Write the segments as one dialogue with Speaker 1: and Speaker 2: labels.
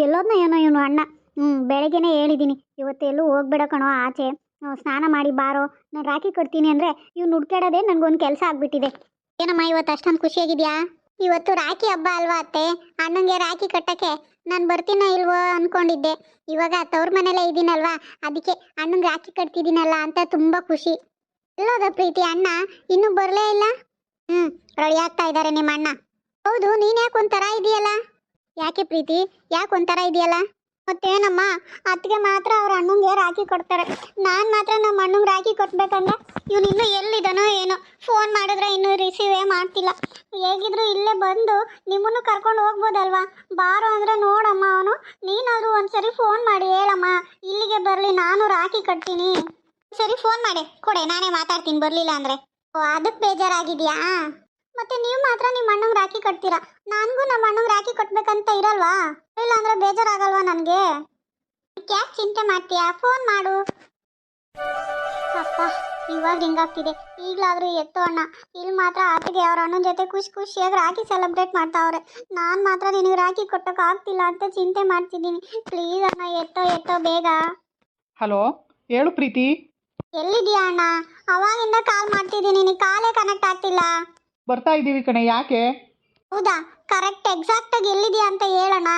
Speaker 1: ಎಲ್ಲೋದ್ನ ಏನೋ ಇವನು ಅಣ್ಣ. ಹ್ಞೂ ಬೆಳಗ್ಗೆನೇ ಹೇಳಿದ್ದೀನಿ ಇವತ್ತು ಎಲ್ಲೂ ಹೋಗ್ಬೇಡ ಕಣೋ, ಆಚೆ. ಸ್ನಾನ ಮಾಡಿ ಬಾರೋ. ನಾನು ರಾಖಿ ಕಟ್ತೀನಿ ಅಂದರೆ ಇವ್ನು ಹುಡ್ಕಾಡೋದೇ ನನಗೊಂದು ಕೆಲಸ ಆಗ್ಬಿಟ್ಟಿದೆ. ಏನಮ್ಮ ಇವತ್ತು ಅಷ್ಟೊಂದು ಖುಷಿಯಾಗಿದ್ಯಾ? ಇವತ್ತು ರಾಖಿ ಹಬ್ಬ ಅಲ್ವಾ ಅತ್ತೆ? ಅಣ್ಣಂಗೆ ರಾಖಿ ಕಟ್ಟಕ್ಕೆ ನಾನು ಬರ್ತೀನೋ ಇಲ್ವೋ ಅನ್ಕೊಂಡಿದ್ದೆ. ಇವಾಗ ತವ್ರ ಮನೇಲೇ ಇದ್ದೀನಲ್ವಾ ಅದಕ್ಕೆ ಅಣ್ಣಂಗೆ ರಾಖಿ ಕಟ್ತಿದ್ದೀನಲ್ಲ ಅಂತ ತುಂಬ ಖುಷಿ. ಎಲ್ಲೋದ ಪ್ರೀತಿ ಅಣ್ಣ? ಇನ್ನೂ ಬರಲೇ ಇಲ್ಲ? ಹ್ಞೂ ರೆಡಿ ಆಗ್ತಾ ಇದ್ದಾರೆ ನಿಮ್ಮ ಅಣ್ಣ ಹೌದು, ನೀನು ಯಾಕೆ ಒಂಥರ ಇದೆಯಲ್ಲ? ಯಾಕೆ ಪ್ರೀತಿ? ಯಾಕೆ ಒಂಥರ ಇದೆಯಲ್ಲ? ಮತ್ತೇನಮ್ಮ ಅತ್ತಿಗೆ ಮಾತ್ರ ಅವ್ರ ಅಣ್ಣಂಗೆ ರಾಖಿ ಕೊಡ್ತಾರೆ. ನಾನು ಮಾತ್ರ ನಮ್ಮ ಅಣ್ಣಂಗೆ ರಾಖಿ ಕೊಟ್ಬೇಕಂದ್ರೆ ಇವನು ಇನ್ನೂ ಎಲ್ಲಿದ್ದಾನೋ ಏನೋ. ಫೋನ್ ಮಾಡಿದ್ರೆ ಇನ್ನೂ ರಿಸೀವೇ ಮಾಡ್ತಿಲ್ಲ. ಹೇಗಿದ್ರು ಇಲ್ಲೇ ಬಂದು ನಿಮ್ಮನ್ನು ಕರ್ಕೊಂಡು ಹೋಗ್ಬೋದಲ್ವಾ? ಬಾರೋ ಅಂದರೆ ನೋಡಮ್ಮ ಅವನು. ನೀನಾದರೂ ಒಂದ್ಸರಿ ಫೋನ್ ಮಾಡಿ ಹೇಳಮ್ಮ. ಇಲ್ಲಿಗೆ ಬರಲಿ, ನಾನು ರಾಖಿ ಕಟ್ತೀನಿ. ಸರಿ ಫೋನ್ ಮಾಡಿ. ಕೊಡೆ, ನಾನೇ ಮಾತಾಡ್ತೀನಿ, ಬರಲಿಲ್ಲ ಅಂದರೆ. ಓ ಅದಕ್ಕೆ ಬೇಜಾರಾಗಿದೆಯಾ? ಮತ್ತೆ ನೀವು ಮಾತ್ರ ನಿಮ್ಮ ಅಣ್ಣಂಗೆ ಕಟ್ತೀರಾ ನನಗೂ ನಮ್ಮ ಅಣ್ಣಂಗೆ ರಾಖಿ ಕಟ್ಬೇಕಂತ ಇರಲ್ವಾ? ಇಲ್ಲ ಅಂದ್ರೆ ಬೇಜಾರಾಗಲ್ವಾ ನನಗೆ? ಯಾಕೆ? ಚಿಂತೆ ಮಾಡ್ತೀಯಾ? ಫೋನ್ ಮಾಡು. ಅಪ್ಪ ಇವಾಗ ಹಿಂಗಾಗ್ತಿದೆ. ಈಗಲಾದ್ರೂ ಎತ್ತು ಅಣ್ಣ. ಇಲ್ಲಿ ಮಾತ್ರ ಆತಗೆ ಅವ್ರ ಅಣ್ಣನ ಜೊತೆ ಖುಷಿ ಖುಷಿಯಾಗಿ ರಾಖಿ ಸೆಲೆಬ್ರೇಟ್ ಮಾಡ್ತಾವ್ರೆ. ನಾನು ಮಾತ್ರ ನಿನಗೆ ರಾಖಿ ಕೊಟ್ಟೋಕ್ಕಾಗ್ತಿಲ್ಲ ಅಂತ ಚಿಂತೆ ಮಾಡ್ತಿದ್ದೀನಿ. ಪ್ಲೀಸ್ ಅಣ್ಣ ಎತ್ತೋ ಎತ್ತೋ ಬೇಗ.
Speaker 2: ಹಲೋ ಹೇಳು ಪ್ರೀತಿ.
Speaker 1: ಎಲ್ಲಿದ್ಯಾ ಅಣ್ಣ? ಅವಾಗಿಂದ ಕಾಲ್ ಮಾಡ್ತಿದ್ದೀನಿ. ನಿನಗೆ ಕಾಲೇ ಕನೆಕ್ಟ್ ಆಗ್ತಿಲ್ಲ.
Speaker 2: ಬರ್ತಾ ಇದ್ದೀವಿ ಕಣೆ ಯಾಕೆ?
Speaker 1: ಹೌದಾ? ಕರೆಕ್ಟ್ ಎಕ್ಸಾಕ್ಟ್ ಆಗಿ ಎಲ್ಲಿದ್ಯಾ ಅಂತ ಹೇಳೋಣ.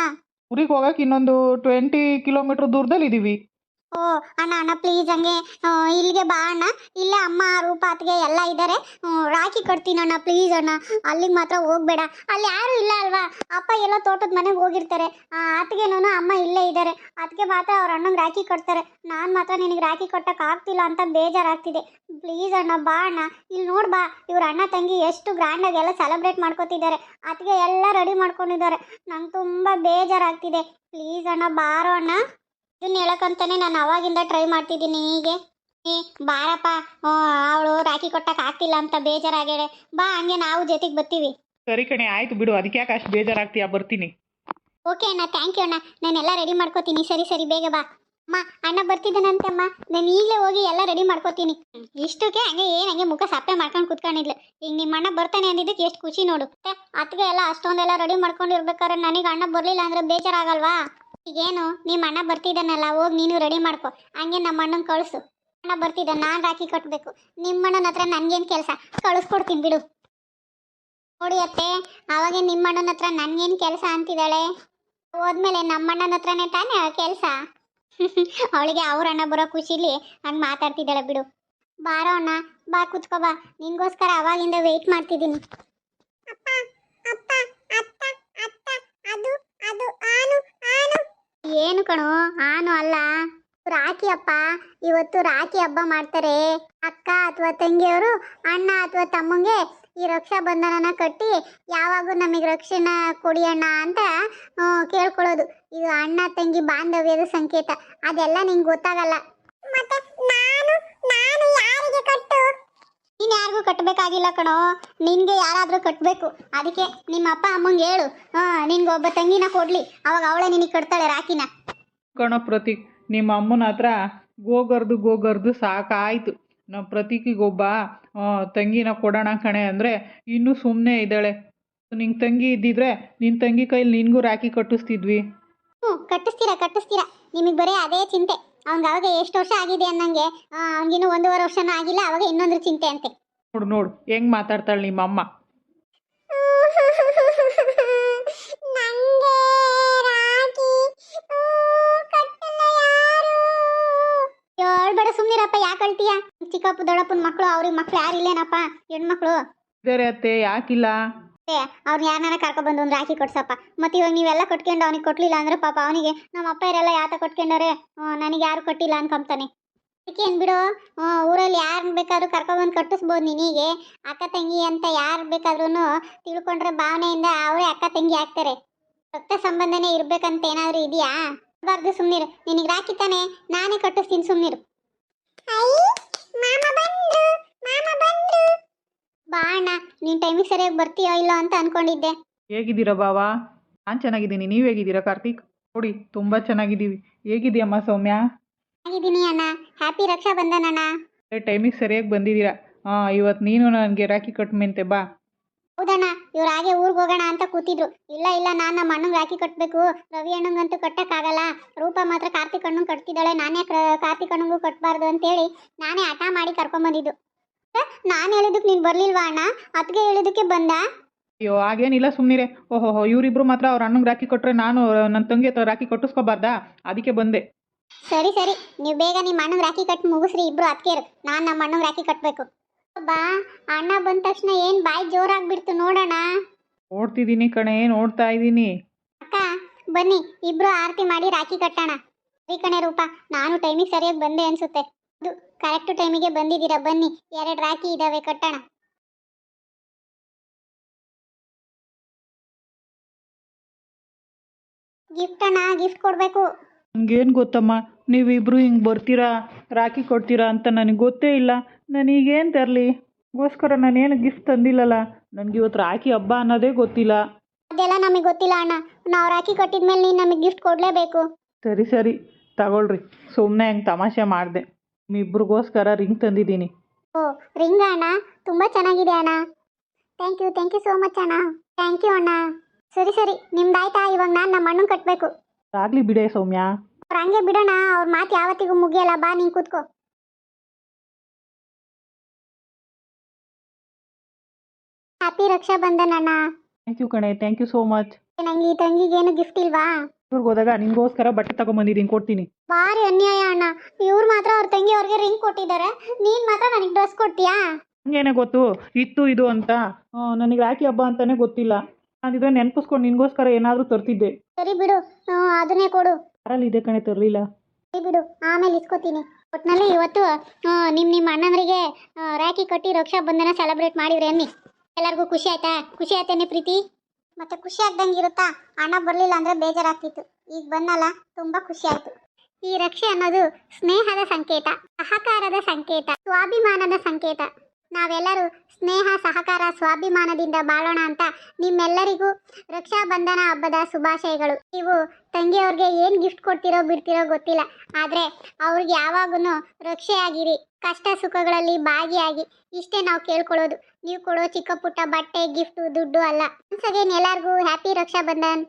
Speaker 2: ಊರಿಗೆ ಹೋಗಕ್ಕೆ ಇನ್ನೊಂದು ಟ್ವೆಂಟಿ ಕಿಲೋಮೀಟ್ರ್ ದೂರದಲ್ಲಿ ಇದ್ದೀವಿ
Speaker 1: ಓ, ಅಣ್ಣ ಅಣ್ಣ ಪ್ಲೀಸ್ ಹಂಗೆ ಇಲ್ಲಿಗೆ ಬಾ, ಅಣ್ಣ. ಇಲ್ಲೇ ಅಮ್ಮ ರೂಪ ಅತ್ತಿಗೆ ಎಲ್ಲ ಇದ್ದಾರೆ ರಾಖಿ ಕಟ್ತೀನಿ, ಅಣ್ಣ ಪ್ಲೀಸ್ ಅಣ್ಣ. ಅಲ್ಲಿಗೆ ಮಾತ್ರ ಹೋಗ್ಬೇಡ. ಅಲ್ಲಿ ಯಾರು ಇಲ್ಲ ಅಲ್ವಾ? ಅಪ್ಪ ಎಲ್ಲ ತೋಟದ ಮನೆಗೆ ಹೋಗಿರ್ತಾರೆ. ಅತ್ತಿಗೆನೂ ಅಮ್ಮ ಇಲ್ಲೇ ಇದ್ದಾರೆ ಅದಕ್ಕೆ ಮಾತ್ರ ಅವ್ರ ಅಣ್ಣಂಗೆ ರಾಖಿ ಕಟ್ತಾರೆ. ನಾನು ಮಾತ್ರ ನಿನಗೆ ರಾಖಿ ಆಗ್ತಿಲ್ಲ ಅಂತ ಬೇಜಾರಾಗ್ತಿದೆ. ಪ್ಲೀಸ್ ಅಣ್ಣ, ಬಾ, ಅಣ್ಣ. ಇಲ್ಲಿ ನೋಡ್ಬಾ ಇವ್ರ ಅಣ್ಣ ತಂಗಿ ಎಷ್ಟು ಗ್ರ್ಯಾಂಡಾಗಿ ಎಲ್ಲ ಸೆಲೆಬ್ರೇಟ್ ಮಾಡ್ಕೋತಿದ್ದಾರೆ. ಅದಕ್ಕೆ ಎಲ್ಲ ರೆಡಿ ಮಾಡ್ಕೊಂಡಿದ್ದಾರೆ. ನಂಗೆ ತುಂಬ ಬೇಜಾರಾಗ್ತಿದೆ. ಪ್ಲೀಸ್ ಅಣ್ಣ, ಬಾರೋ, ಅಣ್ಣ. ಇದನ್ನ ಹೇಳಕ್ಕಂತಾನೆ ನಾನು ಅವಾಗಿಂದ ಟ್ರೈ ಮಾಡ್ತಿದ್ದೀನಿ ಹೀಗೆ. ಏ ಬಾರಪ್ಪ. ಅವಳು ರಾಖಿ ಕೊಟ್ಟಕ್ಕೆ ಆಗ್ತಿಲ್ಲ ಅಂತ ಬೇಜಾರಾಗ್ಯಾಳೆ. ಬಾ ಹಂಗೆ ನಾವು ಜೊತೆಗೆ ಬರ್ತೀವಿ.
Speaker 2: ಸರಿ ಕಣೆ ಆಯ್ತು ಬಿಡು. ಅದಕ್ಕೆ ಯಾಕೆ ಅಷ್ಟು ಬೇಜಾರಾಗ್ತೀಯಾ? ಬರ್ತೀನಿ.
Speaker 1: ಓಕೆ ಅಣ್ಣ ಥ್ಯಾಂಕ್ ಯು ಅಣ್ಣ. ನಾನೆಲ್ಲ ರೆಡಿ ಮಾಡ್ಕೋತೀನಿ. ಸರಿ ಸರಿ ಬೇಗ ಬಾ. ಅಮ್ಮ ಅಣ್ಣ ಬರ್ತಿದ್ದಾನಂತೆ ಅಮ್ಮ. ನಾನು ಈಗಲೇ ಹೋಗಿ ಎಲ್ಲ ರೆಡಿ ಮಾಡ್ಕೋತೀನಿ. ಇಷ್ಟಕ್ಕೆ ಹಂಗೆ ಏನು ಹಂಗೆ ಮುಖ ಸಪ್ಪೆ ಮಾಡ್ಕೊಂಡು ಕುತ್ಕೊಂಡಿದ್ಲು. ಈಗ ನಿಮ್ಮ ಅಣ್ಣ ಬರ್ತಾನೆ ಅಂದಿದ್ದಕ್ಕೆ ಎಷ್ಟು ಖುಷಿ ನೋಡು. ಅತ್ತಿಗೆ ಎಲ್ಲ ಅಷ್ಟೊಂದೆಲ್ಲ ರೆಡಿ ಮಾಡ್ಕೊಂಡಿರ್ಬೇಕಾದ್ರೆ ನನಗೆ ಅಣ್ಣ ಬರಲಿಲ್ಲ ಅಂದ್ರೆ ಬೇಜಾರಾಗಲ್ವಾ? ಈಗೇನು? ನಿಮ್ಮ ಅಣ್ಣ ಬರ್ತಿದ್ದಾನಲ್ಲ ಹೋಗಿ ನೀನು ರೆಡಿ ಮಾಡ್ಕೊ. ಹಂಗೆ ನಮ್ಮ ಅಣ್ಣನ ಕಳಿಸು. ಅಣ್ಣ ಬರ್ತಿದ್ದ ನಾನು ರಾಖಿ ಕಟ್ಟಬೇಕು ನಿಮ್ಮ ಅಣ್ಣನ ಹತ್ರ ನನಗೇನು ಕೆಲಸ? ಕಳಿಸ್ಕೊಡ್ತೀನಿ ಬಿಡು. ನೋಡಿ ಅತ್ತೆ, ಅವಾಗೆ ನಿಮ್ಮ ಅಣ್ಣನ ಹತ್ರ ನನ್ಗೇನು ಕೆಲಸ ಅಂತಿದ್ದಾಳೆ? ಹೋದ್ಮೇಲೆ ನಮ್ಮ ಅಣ್ಣನ ಹತ್ರನೇ ತಾನೇ ಕೆಲಸ? ಅವಳಿಗೆ ಅವ್ರ ಅಣ್ಣ ಬರೋ ಖುಷಿಲಿ ಹಂಗೆ ಮಾತಾಡ್ತಿದ್ದಾಳೆ ಬಿಡು. ಬಾರೋ ಅಣ್ಣ, ಬಾ ಕುತ್ಕೋ, ಬಾ. ನಿಂಗೋಸ್ಕರ ಅವಾಗಿಂದ ವೆಯ್ಟ್ ಮಾಡ್ತಿದ್ದೀನಿ. ಏನು ಕಣೋ? ಆನು ಅಲ್ಲ. ರಾಖಿ ಅಪ್ಪ, ಇವತ್ತು ರಾಖಿ ಹಬ್ಬ ಮಾಡ್ತಾರೆ. ಅಕ್ಕ ಅಥವಾ ತಂಗಿಯವರು, ಅಣ್ಣ ಅಥವಾ ತಮ್ಮಂಗೆ ಈ ರಕ್ಷಾ ಬಂಧನನ ಕಟ್ಟಿ ಯಾವಾಗೂ ನಮಗೆ ರಕ್ಷಣೆ ಕೊಡಿ ಅಣ್ಣ ಅಂತ ಕೇಳ್ಕೊಳ್ಳೋದು. ಇದು ಅಣ್ಣ, ತಂಗಿ, ಬಾಂಧವ್ಯದ ಸಂಕೇತ. ಅದೆಲ್ಲ ನಿಂಗೆ ಗೊತ್ತಾಗಲ್ಲ. ಮತ್ತೆ ನಾನು ನಾನು ಯಾರಿಗೆ ಕಟ್ಟು ನೀನು ಯಾರಿಗೂ ಕಟ್ಟಬೇಕಾಗಿಲ್ಲ ಕಣೋ. ನಿನಗೆ ಯಾರಾದರೂ ಕಟ್ಟಬೇಕು ಅದಕ್ಕೆ ನಿಮ್ಮ ಅಪ್ಪ ಅಮ್ಮಂಗೆ ಹೇಳು. ಹಾಂ ನಿನ್ಗೆ ಒಬ್ಬ ತಂಗಿನ ಕೊಡಲಿ. ಅವಾಗ ಅವಳೇ ನಿನಗೆ ಕಟ್ತಾಳೆ ರಾಖಿನ.
Speaker 2: ಕಣೋ ಪ್ರತೀಕ್ ನಿಮ್ಮ ಅಮ್ಮನ ಹತ್ರ ಗೋಗರ್ದು ಗೋಗರ್ದು ಸಾಕಾಯಿತು. ನಮ್ಮ ಪ್ರತೀಕಿಗೊಬ್ಬ ತಂಗಿನ ಕೊಡೋಣ ಕಣೆ ಅಂದರೆ ಇನ್ನೂ ಸುಮ್ಮನೆ ಇದ್ದಾಳೆ. ನಿಂಗೆ ತಂಗಿ ಇದ್ದಿದ್ರೆ ನಿನ್ನ ತಂಗಿ ಕೈಲಿ ನಿನಗೂ ರಾಖಿ ಕಟ್ಟಿಸ್ತಿದ್ವಿ.
Speaker 1: ಹ್ಞೂ ಕಟ್ಟಿಸ್ತೀರಾ ಕಟ್ಟಿಸ್ತೀರಾ. ನಿಮಗೆ ಬರೀ ಅದೇ ಚಿಂತೆ. ಅವ್ನಿಗೆ ಅವಾಗ ಎಷ್ಟು ವರ್ಷ ಆಗಿದೆ ಅನ್ನಂಗೆ ಅವ್ನಿಗಿನ್ನೂ ಒಂದೂವರೆ ವರ್ಷನೂ ಆಗಿಲ್ಲ ಅವಾಗ ಇನ್ನೊಂದ್ರ ಚಿಂತೆ ಅಂತೆ.
Speaker 2: ನೋಡು ನೋಡು ಹೆಂಗ್ ಮಾತಾಡ್ತಾಳೆ ನಿಮ್ಮ ಅಮ್ಮ
Speaker 1: ಹೇಳ್ಬೇಡ ಸುಮ್ಮನಿರಪ್ಪ ಯಾಕೆ ಅಳ್ತೀಯ? ಚಿಕ್ಕಪ್ಪ ದೊಡ್ಡಪ್ಪನ ಮಕ್ಕಳು ಅವ್ರಿಗೆ ಮಕ್ಳು ಯಾರು ಇಲ್ಲೇನಪ್ಪ ಹೆಣ್ಮಕ್ಳು?
Speaker 2: ಬೇರೆ ಅತ್ತೆ ಯಾಕಿಲ್ಲ?
Speaker 1: ಅವ್ರು ಯಾರನ್ನ ಕರ್ಕೊಬಂದು ಒಂದು ರಾಖಿ ಕೊಡ್ಸಪ್ಪ. ಮತ್ತೆ ಇವಾಗ ನೀವೆಲ್ಲ ಕೊಟ್ಕೊಂಡು ಅವನಿಗೆ ಕೊಟ್ಲಿಲ್ಲ ಅಂದ್ರೆ ಪಾಪ ಅವನಿಗೆ ನಮ್ಮ ಅಪ್ಪ ಇರಲ್ಲ ಯಾತ ಕೊಟ್ಕೊಂಡವ್ರೆ? ನನಗೆ ಯಾರು ಕೊಟ್ಟಿಲ್ಲ ಅನ್ಕೊಂತಾನೆ ಅದಕ್ಕೆ ಬಿಡು ಊರಲ್ಲಿ ಯಾರನ್ನ ಬೇಕಾದ್ರೂ ಕರ್ಕೊಬಂದು ಕಟ್ಟಿಸ್ಬೋದು ನಿನಗೆ. ಅಕ್ಕ ತಂಗಿ ಅಂತ ಯಾರು ಬೇಕಾದ್ರೂ ತಿಳ್ಕೊಂಡ್ರೆ ಭಾವನೆಯಿಂದ ಅವರೇ ಅಕ್ಕ ತಂಗಿ ಆಗ್ತಾರೆ. ರಕ್ತ ಸಂಬಂಧನೇ ಇರ್ಬೇಕಂತ ಏನಾದರೂ ಇದೆಯಾ? ಬಾರ್ದು ಸುಮ್ಮನಿರು ನಿನಗೆ ರಾಖಿ ತಾನೆ, ನಾನೇ ಕಟ್ಟಿಸ್ತೀನಿ ಸುಮ್ಮನಿರು ಬಾ ಅಣ್ಣ ನೀನು ಟೈಮಿಗೆ ಸರಿಯಾಗಿ ಬರ್ತೀಯೋ ಇಲ್ಲೋ ಅಂತ ಅನ್ಕೊಂಡಿದ್ದೆ.
Speaker 2: ಹೇಗಿದ್ದೀರಾ ಬಾವಾ ನಾನು ಚೆನ್ನಾಗಿದ್ದೀನಿ ನೀವು ಹೇಗಿದ್ದೀರಾ ಕಾರ್ತಿಕ್? ನೋಡಿ ತುಂಬ ಚೆನ್ನಾಗಿದ್ದೀವಿ. ಹೇಗಿದೆಯಮ್ಮ ಸೌಮ್ಯ?
Speaker 1: ಆಗಿದ್ದೀನಿ ಅಣ್ಣ ಹ್ಯಾಪಿ ರಕ್ಷಾ ಬಂಧನ ಅಣ್ಣ
Speaker 2: ಟೈಮಿಗೆ ಸರಿಯಾಗಿ ಬಂದಿದ್ದೀರಾ? ಹಾಂ ಇವತ್ತು ನೀನು ನನಗೆ ರಾಖಿ ಕಟ್ಮೆಂತೆ ಬಾ.
Speaker 1: ಹೌದಣ್ಣ ಇವ್ರು ಹಾಗೆ ಊರಿಗೆ ಹೋಗೋಣ ಅಂತ ಕೂತಿದ್ರು. ಇಲ್ಲ ಇಲ್ಲ ನಾನು ನಮ್ಮ ಅಣ್ಣಂಗೆ ರಾಖಿ ಕಟ್ಟಬೇಕು ರವಿ ಅಣ್ಣಂಗಂತೂ ಕಟ್ಟಕ್ಕಾಗಲ್ಲ. ರೂಪ ಮಾತ್ರ ಕಾರ್ತಿಕ್ ಅಣ್ಣಂಗೆ ಕಟ್ತಿದ್ದಾಳೆ. ನಾನೇ ಕಾರ್ತಿಕ್ ಅಣ್ಣಂಗೂ ಕಟ್ಟಬಾರ್ದು ಅಂತೇಳಿ ನಾನೇ ಹಠ ಮಾಡಿ ಕರ್ಕೊಂಬಂದಿದ್ದು. ನಾನು ಹೇಳಿದಕ್ಕೆ ನೀನು ಬರ್ಲಿಲ್ವಾ ಅಣ್ಣ? ಅದಕ್ಕೆ ಹೇಳಿದಕ್ಕೆ ಬಂದ?
Speaker 2: ಅಯ್ಯೋ ಹಾಗೇನಿಲ್ಲ ಸುಮ್ಮನಿರೆ ಓಹೋ ಇವರಿಬ್ರು ಮಾತ್ರ ಅವ್ರ ಅಣ್ಣಂಗೆ ರಾಖಿ ಕೊಟ್ಟರೆ ನಾನು ನನ್ನ ತಂಗಿ ಹತ್ರ ರಾಖಿ ಕಟ್ಟಿಸ್ಕೋಬಾರ್ದಾ? ಅದಕ್ಕೆ ಬಂದೆ.
Speaker 1: ಸರಿ ಸರಿ. ನೀವು ಬೇಗ ನಿಮ್ಮ ಅಣ್ಣಂಗೆ ರಾಖಿ ಕಟ್ಟಿ ಮುಗಿಸ್ರಿ ಇಬ್ರು ಅದಕ್ಕೆ ನಾನು ನಮ್ಮ ಅಣ್ಣಂಗೆ ರಾಖಿ ಕಟ್ಟಬೇಕು ಬಾ ಅಣ್ಣ ಬಂದ ತಕ್ಷಣ ಏನು ಬಾಯಿ ಜೋರಾಗ್ಬಿಡ್ತು ನೋಡೋಣ.
Speaker 2: ನೋಡ್ತಿದ್ದೀನಿ ಕಣೆ ನೋಡ್ತಾ ಇದ್ದೀನಿ
Speaker 1: ಅಕ್ಕ ಬನ್ನಿ ಇಬ್ರು ಆರತಿ ಮಾಡಿ ರಾಖಿ ಕಟ್ಟೋಣ. ಸರಿ ಕಣೆ ರೂಪ ನಾನು ಟೈಮಿಗೆ ಸರಿಯಾಗಿ ಬಂದೆ ಅನ್ಸುತ್ತೆ. ಕರೆಕ್ಟ್ ಟೈಮಿಗೆ ಬಂದಿದ್ದೀರಾ? ಬನ್ನಿ ಎರಡು ರಾಖಿ ಇದಾವೆ ಕಟ್ಟೋಣ. ಗಿಫ್ಟ್ ಅಣ್ಣ ಗಿಫ್ಟ್ ಕೊಡಬೇಕು.
Speaker 2: ನನಗೇನು ಗೊತ್ತಮ್ಮ ನೀವಿಬ್ರು ಹಿಂಗೆ ಬರ್ತೀರಾ ರಾಖಿ ಕೊಡ್ತೀರಾ ಅಂತ ನನಗೆ ಗೊತ್ತೇ ಇಲ್ಲ. ನನಗೇನು ತರಲಿ? ಗೋಸ್ಕರ ನಾನೇನು ಗಿಫ್ಟ್ ತಂದಿಲ್ಲಲ್ಲ? ನನಗೆ ಇವತ್ತು ರಾಖಿ ಹಬ್ಬ ಅನ್ನೋದೇ ಗೊತ್ತಿಲ್ಲ.
Speaker 1: ಅದೆಲ್ಲ ನಮಗೆ ಗೊತ್ತಿಲ್ಲ ಅಣ್ಣ. ನಾವು ರಾಖಿ ಕಟ್ಟಿದ್ಮೇಲೆ ನೀನು ನಮಗೆ ಗಿಫ್ಟ್ ಕೊಡಲೇಬೇಕು.
Speaker 2: ಸರಿ ಸರಿ ತಗೊಳ್ರಿ. ಸುಮ್ಮನೆ ಹಂಗೆ ತಮಾಷೆ ಮಾಡಿದೆ. ನಿಮ್ಮಿಬ್ರಿಗೋಸ್ಕರ ರಿಂಗ್ ತಂದಿದ್ದೀನಿ.
Speaker 1: ಓ ರಿಂಗ್ ಅಣ್ಣ? ತುಂಬ ಚೆನ್ನಾಗಿದೆ ಅಣ್ಣ. Thank you thank you so much ಅಣ್ಣ. ಥ್ಯಾಂಕ್ ಯು ಅಣ್ಣ. ಸರಿ ಸರಿ ನಿಮ್ದಾಯ್ತಾ? ಇವಾಗ ನಾನು ನಮ್ಮ ಅಣ್ಣನ ಕಟ್ಟಬೇಕು
Speaker 2: ಆಗಲಿ ಬಿಡೆ ಸೌಮ್ಯ.
Speaker 1: ಅವ್ರು ಹಂಗೆ ಬಿಡೋಣ ಅವ್ರ ಮಾತು ಯಾವತ್ತಿಗೂ ಮುಗಿಯಲ್ಲ ಬಾ ನೀನು ಕೂತ್ಕೋ. ಹ್ಯಾಪಿ ರಕ್ಷಾ ಬಂಧನ ಅಣ್ಣ.
Speaker 2: ಥ್ಯಾಂಕ್ ಯು ಕಣೆ ಥ್ಯಾಂಕ್ ಯು ಸೋ ಮಚ್
Speaker 1: ನಂಗೆ ಈ ತಂಗಿಗೇನು ಗಿಫ್ಟ್ ಇಲ್ವಾ?
Speaker 2: ಇವ್ರಿಗೆ ಹೋದಾಗ ನಿನಗೋಸ್ಕರ ಬಟ್ಟೆ ತಗೊಂಬಂದಿದ್ದೀನಿ ಕೊಡ್ತೀನಿ.
Speaker 1: ಭಾರಿ ಅನ್ಯಾಯ ಅಣ್ಣ. ಇವ್ರು ಮಾತ್ರ ಅವ್ರ ತಂಗಿ ಅವ್ರಿಗೆ ರಿಂಗ್ ಕೊಟ್ಟಿದ್ದಾರೆ. ನೀನ್ ಮಾತ್ರ ನನಗೆ ಡ್ರೆಸ್ ಕೊಡ್ತೀಯಾ
Speaker 2: ಹಂಗೇನೆ ಗೊತ್ತು. ಇತ್ತು ಇದು ಅಂತ. ನನಗೆ ರಾಖಿ ಹಬ್ಬ ಅಂತಾನೆ ಗೊತ್ತಿಲ್ಲ. ನಾನಿದ್ರೆ ನೆನಪಿಸ್ಕೊಂಡು ನಿನ್ಗೋಸ್ಕರ ಏನಾದರೂ ತರ್ತಿದ್ದೆ.
Speaker 1: ಸರಿ ಬಿಡು. ಆ, ಅದನ್ನೇ ಕೊಡು.
Speaker 2: ಯಾರಲ್ಲಿ ಇದೆ ಕಣೆ ತರಲಿಲ್ಲ.
Speaker 1: ಸರಿ ಬಿಡು. ಆಮೇಲೆ ಇಸ್ಕೋತೀನಿ. ಒಟ್ಟಿನಲ್ಲಿ ಇವತ್ತು ನಿಮ್ಮ ನಿಮ್ಮ ಅಣ್ಣನರಿಗೆ ಆ, ರಾಖಿ ಕಟ್ಟಿ ರಕ್ಷಾ ಬಂಧನ ಸೆಲೆಬ್ರೇಟ್ ಮಾಡಿದ್ರೆ ಅನ್ನಿ. ಎಲ್ಲರಿಗೂ ಖುಷಿ ಆಯ್ತಾ? ಖುಷಿ ಆಯ್ತೇನೆ ಪ್ರೀತಿ? ಮತ್ತೆ ಖುಷಿ ಆಗ್ದಂಗೆ ಇರುತ್ತಾ? ಹಣ ಬರಲಿಲ್ಲ ಅಂದ್ರೆ ಬೇಜಾರಾಗ್ತಿತ್ತು. ಈಗ ಬಂದಲ್ಲ, ತುಂಬ ಖುಷಿ ಆಯಿತು. ಈ ರಕ್ಷೆ ಅನ್ನೋದು ಸ್ನೇಹದ ಸಂಕೇತ, ಸಹಕಾರದ ಸಂಕೇತ, ಸ್ವಾಭಿಮಾನದ ಸಂಕೇತ. ನಾವೆಲ್ಲರೂ ಸ್ನೇಹ, ಸಹಕಾರ, ಸ್ವಾಭಿಮಾನದಿಂದ ಬಾಳೋಣ ಅಂತ ನಿಮ್ಮೆಲ್ಲರಿಗೂ ರಕ್ಷಾ ಬಂಧನ ಹಬ್ಬದ ಶುಭಾಶಯಗಳು. ನೀವು ತಂಗಿಯವ್ರಿಗೆ ಏನು ಗಿಫ್ಟ್ ಕೊಡ್ತೀರೋ ಬಿಡ್ತೀರೋ ಗೊತ್ತಿಲ್ಲ, ಆದರೆ ಅವ್ರಿಗೆ ಯಾವಾಗೂ ರಕ್ಷೆಯಾಗಿರಿ. ಕಷ್ಟ ಸುಖಗಳಲ್ಲಿ ಭಾಗಿಯಾಗಿ. ಇಷ್ಟೇ ನಾವು ಕೇಳ್ಕೊಳ್ಳೋದು. ನೀವು ಕೊಡೋ ಚಿಕ್ಕ ಪುಟ್ಟ ಬಟ್ಟೆ ಗಿಫ್ಟು ದುಡ್ಡು ಅಲ್ಲ. ಒನ್ಸ್ ಅಗೇನ್ ಎಲ್ಲರಿಗೂ ಹ್ಯಾಪಿ ರಕ್ಷಾಬಂಧನ್